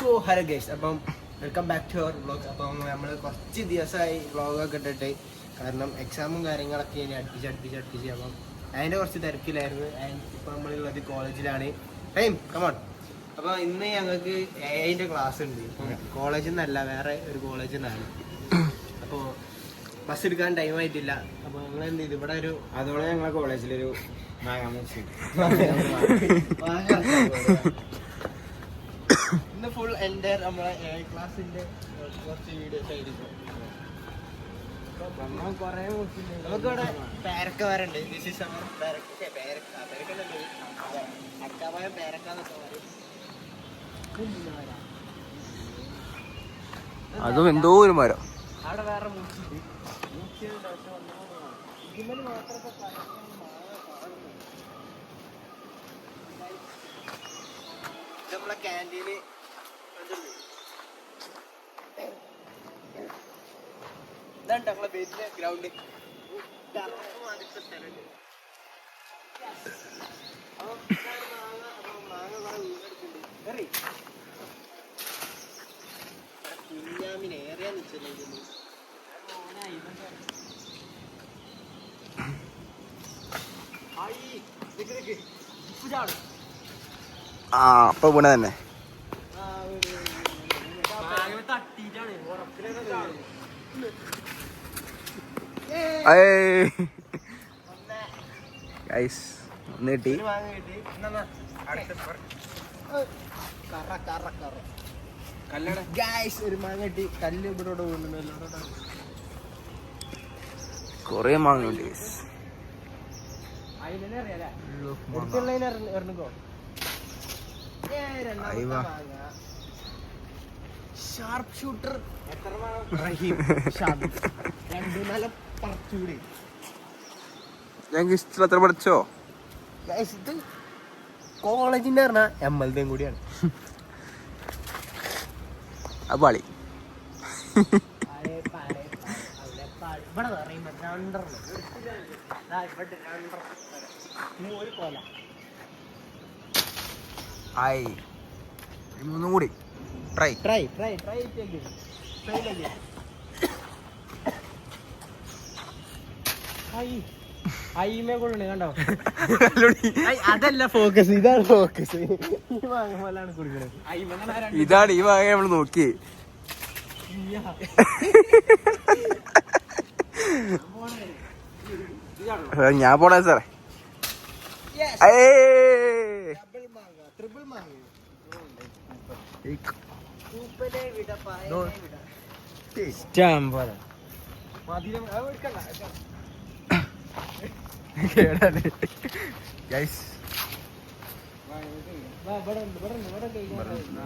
So hello guys അപ്പം welcome back to our vlog അപ്പം നമ്മൾ കുറച്ച് ദിവസമായി വ്ളോഗൊക്കെ ഇട്ടിട്ട്. കാരണം എക്സാമും കാര്യങ്ങളൊക്കെ ഇനി അടുപ്പിച്ച് അടുപ്പിച്ച് അടുപ്പിച്ച്. അപ്പം അതിന്റെ കുറച്ച് തിരക്കിലായിരുന്നു. ആൻഡ് ഇപ്പം നമ്മളുള്ളത് കോളേജിലാണ് ടൈം കമോൺ അപ്പോൾ ഇന്ന് ഞങ്ങൾക്ക് എഐന്റെ ക്ലാസ് ഉണ്ട്. കോളേജിൽ നിന്നല്ല വേറെ ഒരു കോളേജിൽ നിന്നാണ് അപ്പോൾ ബസ് എടുക്കാൻ ടൈം ആയിട്ടില്ല. അപ്പോൾ ഞങ്ങൾ എന്ത് ചെയ്തു? ഇവിടെ ഒരു അതോടെ ഞങ്ങളെ കോളേജിലൊരു ഇന്ന് ഫുൾ എന്റെ നമ്മളെ എ ക്ലാസ്സിന്റെ കുറച്ച് വീഡിയോസ് ആയിരിക്കും. നമുക്കിവിടെ പേരക്ക വരണ്ട് ദിസ് ഈസ് അവർ പേരക്ക. പേരക്ക പേരക്കല്ലേ അടക്കാമായ പേരക്ക എന്നൊക്കെ പറയും. അതും എന്തോ ഒരു മരം. അവിടെ വേറെ പക്ഷെ ഒന്നും ഇതിന്മേൽ മാത്രമൊക്കെ പഴങ്ങളും മാങ്ങ കാണുന്നു ഇത് നമ്മളെ ക്യാന്റീന് ഇതാണ് ഞങ്ങളെ ബേസിലെ ഗ്രൗണ്ട് കുഞ്ഞാമിനെ ഏറിയാ നിൽച്ചില്ലെങ്കിൽ ആ അപ്പൊ വീണ തന്നെ. ഒന്ന് കിട്ടി. ഒരു മാങ്ങ കിട്ടി കല്ല് ഇവിടെ വീണല്ലോ കൊറേ മാങ്ങുണ്ട് ഗൈസ് അയ്യോ. ഷാർപ്പ് ഷൂട്ടർ റഹീം രണ്ടു നാല് പറച്ചൂടി ഞങ്ങൾക്ക് ഇഷ്ടം അത്ര പഠിച്ചോ? ഇത് കോളേജിന്റെ പറഞ്ഞ എം എൽ ഡിയും കൂടിയാണ്. അപ്പാളി. ആയി മൂന്നും കൂടി ട്രൈ ട്രൈ ട്രൈ ട്രൈ അതല്ല ഫോക്കസ് ഇതാണ് ഫോക്കസ് ഇതാണ് ഈ മാങ്ങ നമ്മൾ നോക്കി. ഞാൻ പോണേ സാറേ. ഏ ഡബിൾ മാങ്ങ ട്രിപ്പിൾ മാങ്ങ. ഈ പൂപ്പനെ വിട പായനെ വിട സ്റ്റാമ്പറ മധുരം അത് എടുക്കണ്ട എടുക്കണ്ട. കേടാണ് ഗൈസ് വാ, ഇവിടെ ഉണ്ട്, ഇവിടെ ഉണ്ട്, ഇവിടെ ഉണ്ട്, ഇവിടെ ഉണ്ട്.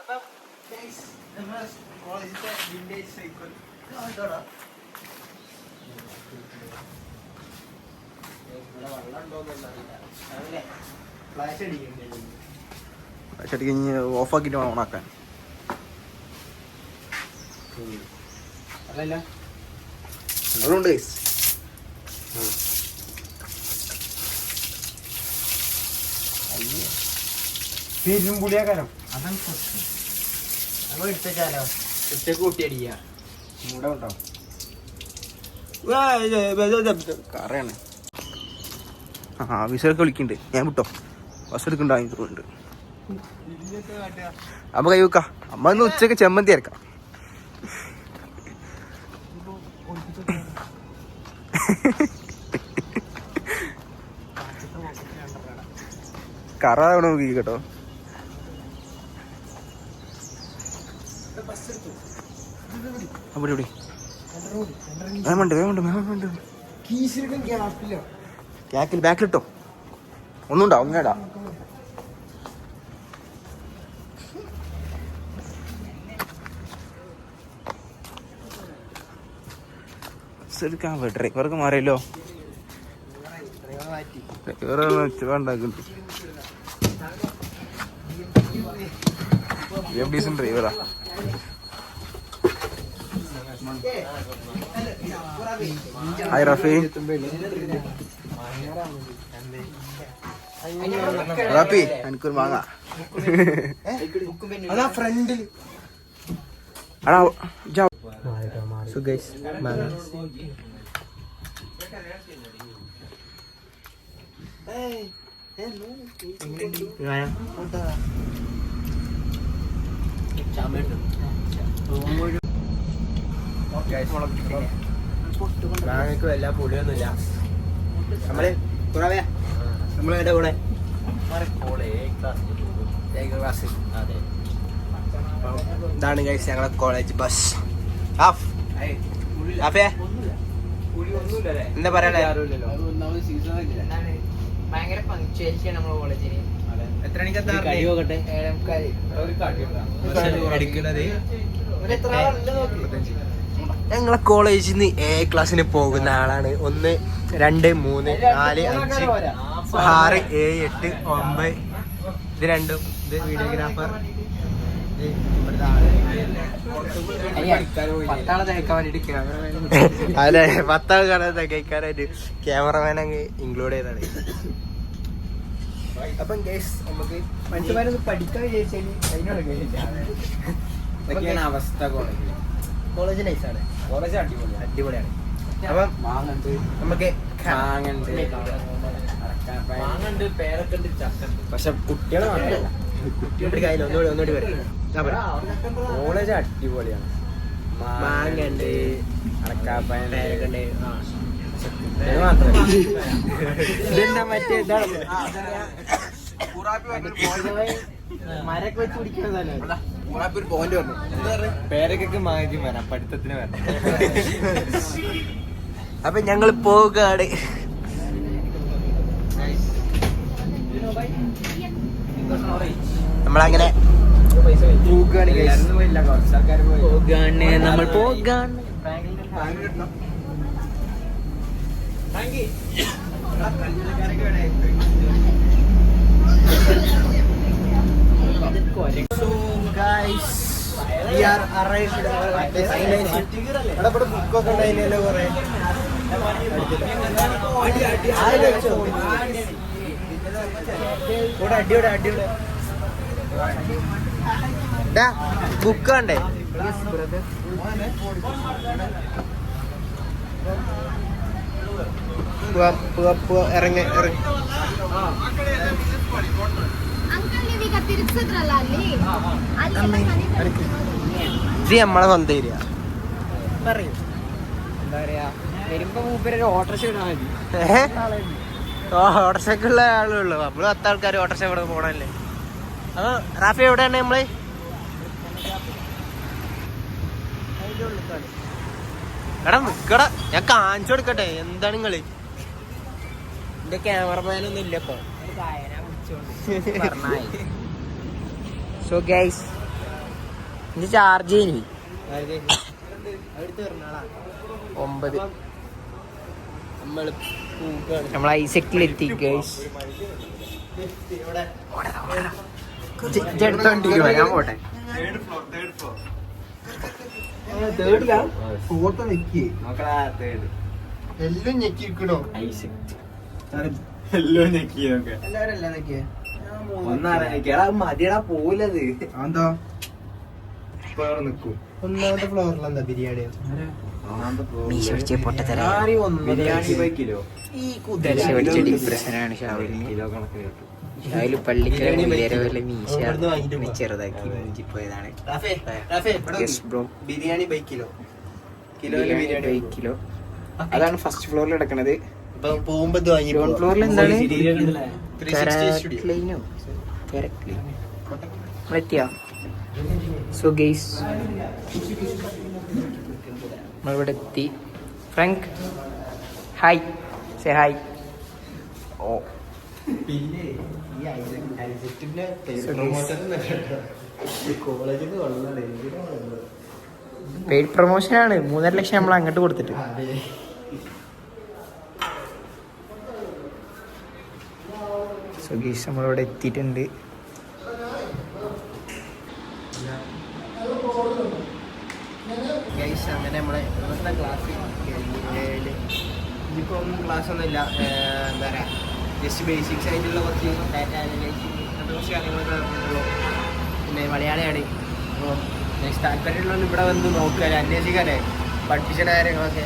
അപ്പം, guys, നമ്മളെ കോളേജിലത്തെ vintage cycle. ഇത് കണ്ടോടാ? ഇവിടെ വെള്ളം ഉണ്ടോന്നൊന്നും അറിയില്ല. അതല്ലേ, flash അടിക്കണ്ടേ ഇതിന്? ചെടിക്ക് അടിക്കഴിഞ്ഞ് ഓഫാക്കിട്ട് വേണം ഓണാക്കാൻ അതുകൊണ്ട് ഗൈസ് പെരുമ്പുളിയാക്കാരം അതാണ് നമ്മൾ എടുത്തേക്കാലോ ഉച്ചയ്ക്ക് കൂട്ടിയടിക്കുക ഇവിടെ ഉണ്ടാവും കറയാണ്. ആ വിസൊക്കെ വിളിക്കുന്നുണ്ട് ഞാൻ വിട്ടോ. ബസ് എടുക്കണ്ടായി അമ്മ കൈ വെക്കാം. അമ്മ ഇന്ന് ഉച്ചയ്ക്ക് ചെമ്മന്തി അരക്കാം. കറ അവിടെ നോക്കി കേട്ടോ. അവിടെ ഇവിടെ. വേമുണ്ട് വേമുണ്ട് വേമുണ്ട് ഗ്യാപ്പില്ല. ബാക്കിൽ ബാക്കിലിട്ടോ. ഒന്നുണ്ടോ ഒന്നേടാ എടുക്കാൻ ഡ്രൈവർക്ക് മാറിയല്ലോ. ഡ്രൈവറാ. ഹായ് റഫി. റാപ്പി എനിക്കൊരു മാങ്ങ. അതാ ഫ്രണ്ടിൽ അടാ ഇജ്ജ് സുഗൈസ് മാങ്ങ. മാങ്ങക്ക് എല്ലാ പൊടിയൊന്നുമില്ല നമ്മൾ കുറവേ നമ്മൾ എവിടെ കൂടെ? ക്ലാസ് ഇതാണ് ഗൈസ് ഞങ്ങളെ കോളേജ് ബസ് ആഫ്. ആഫേ. എന്താ പറയണേ? ഭയങ്കര പങ്ക്ച്വേലിറ്റി ആണ് നമ്മുടെ കോളേജിന് എത്ര മണിക്ക് എത്താ ഞങ്ങളെ കോളേജിൽ നിന്ന് എ ക്ലാസ്സിന് പോകുന്ന ആളാണ്. ഒന്ന് രണ്ട് മൂന്ന് നാല് അഞ്ച് ആറ് ഏഴ് എട്ട് ഒമ്പത്. ഇത് രണ്ടും. ഇത് വീഡിയോഗ്രാഫർ പത്താളെ അതെ പത്താൾ കാണാൻ തികയ്ക്കാനായിട്ട് ക്യാമറമാൻ അങ്ങ് ഇൻക്ലൂഡ് ചെയ്താണ് അപ്പം ഗേസ് നമുക്ക് മനുഷ്യന്മാരൊന്ന് പഠിക്കാൻ വിചാരിച്ചാൽ അതിനോട് അവസ്ഥ കോളേജ് കോളേജ് നൈസാണ് അടിപൊളിയാണ്. അപ്പം മാങ്ങണ്ട്. നമുക്ക് മാങ്ങണ്ട്. മാങ്ങണ്ട് പേരൊക്കെ ഉണ്ട് ചക്കുണ്ട്. പക്ഷെ കുട്ടികളെ ഒന്നുകൂടി കാര്യം ഒന്നുകൂടി ഒന്നുകൂടി വരും. കോളേജ് അടിപൊളിയാണ്. മാങ്ങണ്ട് അടക്കാപ്പായ പേരക്കുണ്ട്. ഇതെന്താ മറ്റേ ഇതാണ്? മരൊക്കെ വെച്ച് പിടിക്കുന്നതല്ലേ ഒരു പോയിന്റ് പറഞ്ഞു പേരക്കൊക്കെ മാങ്ങയ്ക്ക് വരാം പഠിത്തത്തിന് വരാം അപ്പൊ ഞങ്ങൾ പോവുകയാണ് നമ്മളങ്ങനെ നമ്മൾ പോകാണ്. So guys, we are arrived ഇവിടെ ഇവിടെ ബുക്കൊക്കെ ഉണ്ടായിരുന്നല്ലോ കുറെ? ഇവിടെ അടിയോടെ അടിയോടെ ബുക്ക് കണ്ടേ? ഇറങ്ങ ഇറങ്ങ. ഇത് നമ്മളെ സ്വന്തം ഏരിയ. പറയൂ. എന്താ ആളേ ഉള്ളു. നമ്മൾ പത്ത് ആൾക്കാർ ഓട്ടർഷ ഇവിടെ പോണല്ലേ അപ്പൊ റാഫി എവിടെയാണ് നമ്മൾ? എടാ നിക്കടാ. ഞാൻ കാണിച്ചു കൊടുക്കട്ടെ. എന്താണ് നിങ്ങൾ? എന്റെ ക്യാമറമാനൊന്നും ഇല്ലപ്പോ സോ ഗൈസ് ഇത് ചാർജ് ചെയ്നി ഒമ്പത്. നമ്മൾ ഐസക്കിലെത്തി ഗൈസ് എടുത്തോണ്ടിരിക്കുവാ ഞാൻ പോട്ടെ. ഫോട്ടോ വെക്ക് എല്ലാം ഞെക്കിരിക്കണോ എല്ലാം ഞെക്കി നോക്കെ എല്ലാവരും എല്ലാം നോക്കിയേ ഒന്നറിയാ മതിയടാ പോലത് എന്താ നിക്കും ഒന്നാമത്തെ ഫ്ലോറിൽ എന്താ ബിരിയാണി. ചെറുതാക്കി ബിരിയാണി കിലോ. ബിരിയാണി ബിരിയാണി കിലോ. അതാണ് ഫസ്റ്റ് ഫ്ലോറിൽ കിടക്കുന്നത് ഇപ്പൊ പോകുമ്പോ ഇത് വാങ്ങി ഗ്രൗണ്ട് ഫ്ലോറിൽ എന്താണ്? സ്റ്റുഡിയോ കാരക്ലൈനോ? കാരക്ലൈനോ സോ ഗെയ്സ് നമ്മളിവിടെ എത്തി ഫ്രാങ്ക്. ഹായ്. സേ ഹായ് ഓ. പിന്നെ ഈ കോളേജിൽ നിന്ന്? പെയ്ഡ് പ്രൊമോഷൻ ആണ്. മൂന്നര ലക്ഷം നമ്മൾ അങ്ങോട്ട് കൊടുത്തിട്ട്. അതെ. സോ ഗെയ്സ് നമ്മളിവിടെ എത്തിയിട്ടുണ്ട്. ഗൈസ് അങ്ങനെ നമ്മളെ ഇന്നത്തെ ക്ലാസ് ഇനിയിപ്പോ ഒന്നും ക്ലാസ് ഒന്നും ഇല്ല എന്താ പറയുക ജസ്റ്റ് ബേസിക്സ് ആയിട്ടുള്ള കുറച്ച് ഡാറ്റ അനലൈസിങ് അങ്ങനത്തെ കുറച്ച് കാര്യങ്ങളൊക്കെ അറിഞ്ഞിട്ടുള്ളൂ പിന്നെ മലയാളിയാണ്. അപ്പോൾ താല്പര്യമുള്ളവർ ഇവിടെ വന്ന് നോക്കുക. അന്വേഷിക്കാനേ. പഠിപ്പിച്ച കാര്യങ്ങളൊക്കെ.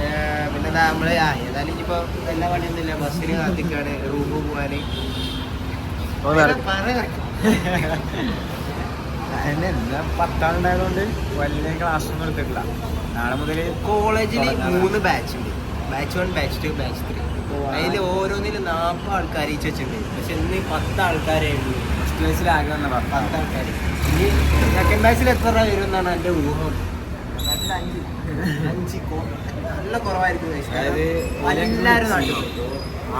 ഏർ പിന്നെന്താ നമ്മൾ ആ ഏതായാലും ഇനിയിപ്പോൾ എല്ലാ പണിയൊന്നുമില്ല. ബസ്സിന് കാത്തിക്കാണ് റൂമ് പോകാൻ അതിന്റെ എന്താ പത്താം ഉണ്ടായതുകൊണ്ട് വലിയ ക്ലാസ് ഒന്നും എടുത്തിട്ടില്ല. നാളെ മുതൽ കോളേജിൽ മൂന്ന് ബാച്ച് ഉണ്ട്. Batch one batch two batch three അതിൽ ഓരോന്നിലും നാൽപ്പത് ആൾക്കാർ ഈ വെച്ചിട്ടുണ്ട് പക്ഷെ ഇന്ന് പത്ത് ആൾക്കാരേ ഉള്ളൂ ഫസ്റ്റ് ക്ലാസ്സിൽ ആകെ വന്ന പത്ത് ആൾക്കാർ ഇനി സെക്കൻഡ് ബാച്ചിൽ എത്ര വരും എന്നാണ് എന്റെ ഊഹം. അഞ്ച്. അഞ്ച്. കോ- നല്ല കുറവായിരിക്കും. അതായത് എല്ലാവരും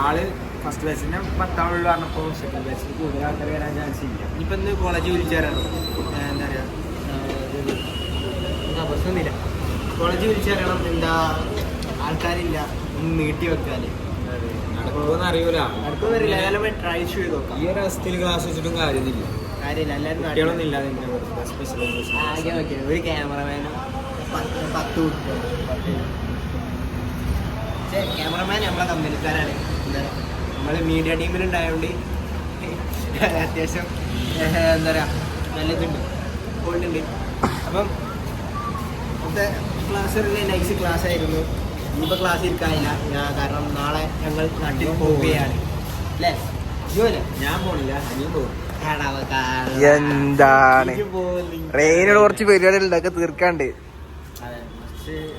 ആൾ ഫസ്റ്റ് ബാച്ചിന്റെ പത്താളുള്ള പറഞ്ഞപ്പോ സെക്കൻഡ് ബാച്ചിൽ കൂടുതൽ ആൾക്കാർ വരാൻ ചാൻസ് ഇല്ല. ഇനിയിപ്പോൾ ഇന്ന് കോളേജ് വിളിച്ചാരാണോ എന്താ പറയുക പ്രശ്നമൊന്നുമില്ല. കോളേജ് വിളിച്ചാരണം എന്താ ആൾക്കാരില്ല. ഒന്ന് നീട്ടി വെക്കാൻ അറിയൂല. ട്രൈ ചെയ്ത് നോക്കാം. ഈ ഒരു അവസ്ഥയിൽ ക്ലാസ് വെച്ചിട്ടും കാര്യമില്ല. കാര്യമില്ല. എല്ലാവരും കുട്ടികളൊന്നും ഇല്ല സ്പെഷ്യൽ ഒരു ക്യാമറമാനും പത്ത് പത്ത് കുട്ടികളും. പക്ഷേ ക്യാമറമാൻ നമ്മളെ കമ്പനിക്കാരാണ്. എന്താ പറയുക നമ്മൾ മീഡിയ ടീമിലുണ്ടായതുകൊണ്ട് അത്യാവശ്യം എന്താ പറയുക നല്ലതുണ്ട്. പോയിട്ടുണ്ട്. അപ്പം ഇന്നത്തെ ക്ലാസ് നൈസ് ക്ലാസ് ആയിരുന്നു. ഇനിയിപ്പോൾ ക്ലാസ് ഇരിക്കാനില്ല. ഞാൻ കാരണം നാളെ ഞങ്ങൾ നാട്ടിൽ പോവുകയാണ്. അല്ലേ? ജോലി ഞാൻ പോണില്ല. അനിയും പോകും എന്താണ്? റെയിനോട് കുറച്ച് പരിപാടികൾ ഉണ്ടാക്കി തീർക്കാണ്ട്.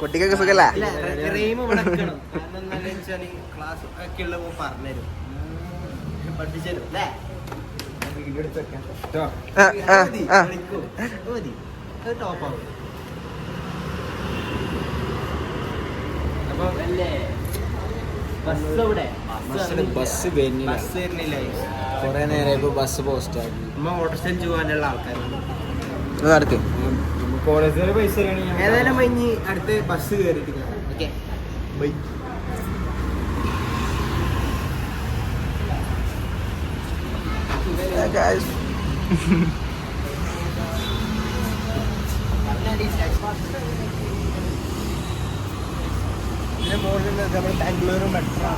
കുട്ടിക്കൊക്കെ സുഖല്ല? വെച്ചാൽ ക്ലാസ് ഒക്കെ ഉള്ളപ്പോ പറഞ്ഞുതരും പഠിപ്പിച്ചുതരും അല്ലേ? ബസ് കൊറേ നേരം ഇപ്പൊ ബസ് പോസ്റ്റ് ആക്കി. ഓട്ടോസ്റ്റേജ് പോകാനുള്ള ആൾക്കാരുണ്ട് കോളേജിൽ പൈസ ഏതായാലും മഞ്ഞ് അടുത്ത് ബസ് കയറിയിട്ട് ഓക്കെ. ബൈ. ഇതിന് മുകളിൽ നമ്മൾ ബാംഗ്ലൂരും മെട്രോ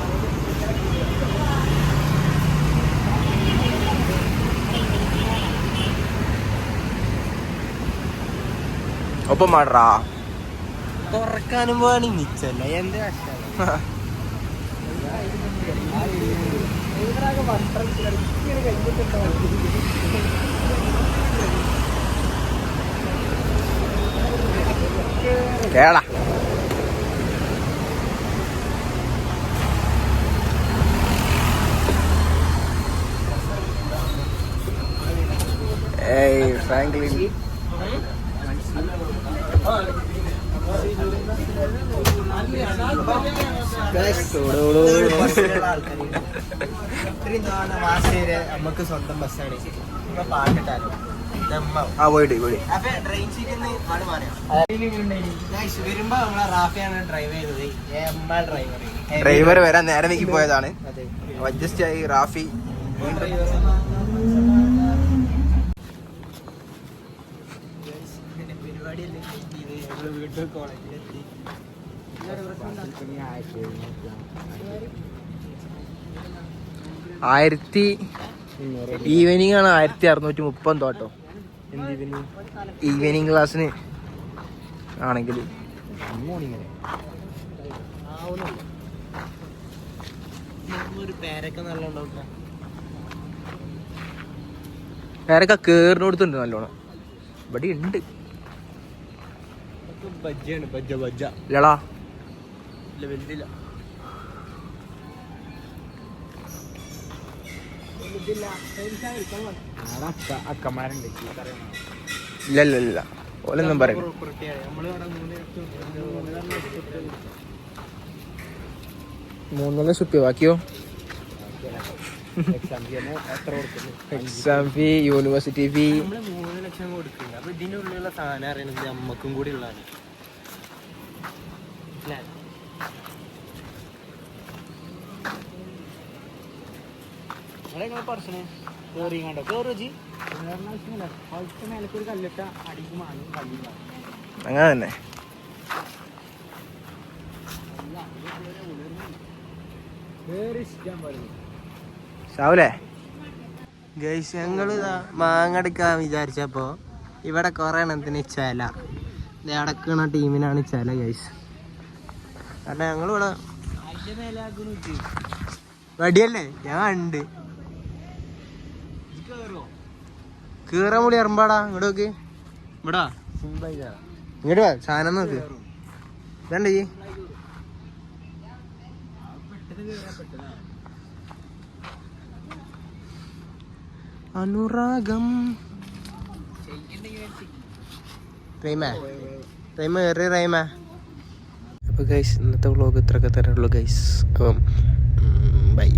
ഒപ്പം മാടറാ തുറക്കാനും കേടാ ഏയ് ഫ്രാങ്ക്ലിൻ ഇത്രയും നാളെ മാസേര് നമുക്ക് സ്വന്തം ബസ്സാണ് ഇപ്പൊ പാട്ടിട്ടാലോ ആ പോയിട്ട് പോയി ഡ്രൈവർ വരാൻ നേരെ നീക്കി പോയതാണ്. അഡ്ജസ്റ്റ് ആയി റാഫി ആയിരത്തി ഈവനിങ് ആണ് ആയിരത്തി അറുന്നൂറ്റി മുപ്പത് തോട്ടോ. ഈവനിങ് ക്ലാസ്സിന് ആണെങ്കിൽ. പേരക്ക കേറിനോടുത്തുണ്ട് നല്ലോണം. ഇവിടെ ഉണ്ട്. ബജ്ജാണ് ബജ്ജ ബജ്ജ. ഇല്ലടാ. ഇല്ല വലുതില്ല. അക്കന്മാരുണ്ട്. ഇല്ല ഇല്ല ഇല്ല ഓലൊന്നും പറയും മൂന്നെണ്ണം സുപ്പി ബാക്കിയോ? എക്സാം ഫീ യൂണിവേഴ്സിറ്റി ഫീ മൂന്ന് ലക്ഷം കൊടുക്കില്ല അപ്പൊ ഇതിനുള്ളിലുള്ള സാധനം അറിയണത് നമ്മക്കും കൂടി ഉള്ളതാണ്. അല്ലേ? അങ്ങനെ തന്നെ. ഷാവൂലേ? ഗൈസ് ഞങ്ങൾ ഇതാ മാങ്ങ എടുക്കാൻ വിചാരിച്ചപ്പോ ഇവിടെ കൊറേ എണ്ണത്തിന് ചില. അടക്കണ ടീമിനാണ് ചില ഗൈസ്. കാരണം ഞങ്ങളിവിടെ വടിയല്ലേ? ഞാൻ ഉണ്ട് കീറമുളി ഇറമ്പാടാ ഇങ്ങോട്ട് നോക്ക്. ഇവിടാ. ഇങ്ങോട്ട് വാ സാധനം നോക്ക്. ഇതണ്ട് ഈ അനുരാഗം. റൈമ. റൈമ ഏറി റൈമ. അപ്പോൾ ഗൈസ് ഇന്നത്തെ വ്ളോഗ് ഇത്രയൊക്കെ തരുള്ളൂ ഗൈസ് അപ്പം ബൈ